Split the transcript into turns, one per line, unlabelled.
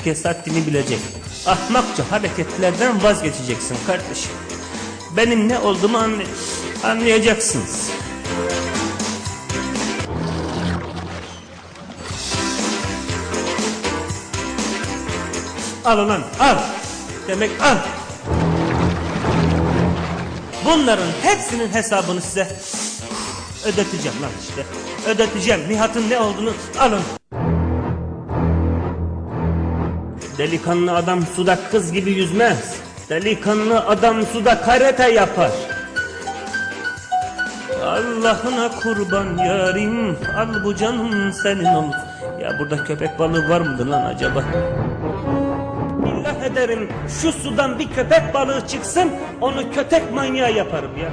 herkes haddini bilecek. Ahmakça hareketlerden vazgeçeceksin kardeşim. Benim ne olduğumu anlay anlayacaksınız. Al ulan al. Demek al. Bunların hepsinin hesabını size ödeteceğim lan işte. Ödeteceğim. Nihat'ın ne olduğunu alın. Delikanlı adam suda kız gibi yüzmez. Delikanlı adam suda karate yapar. Allah'ına kurban yarim Al bu canım senin olsun Ya burada köpek balığı var mıdır lan acaba Billah ederim şu sudan bir köpek balığı çıksın Onu kötek manyağı yaparım ya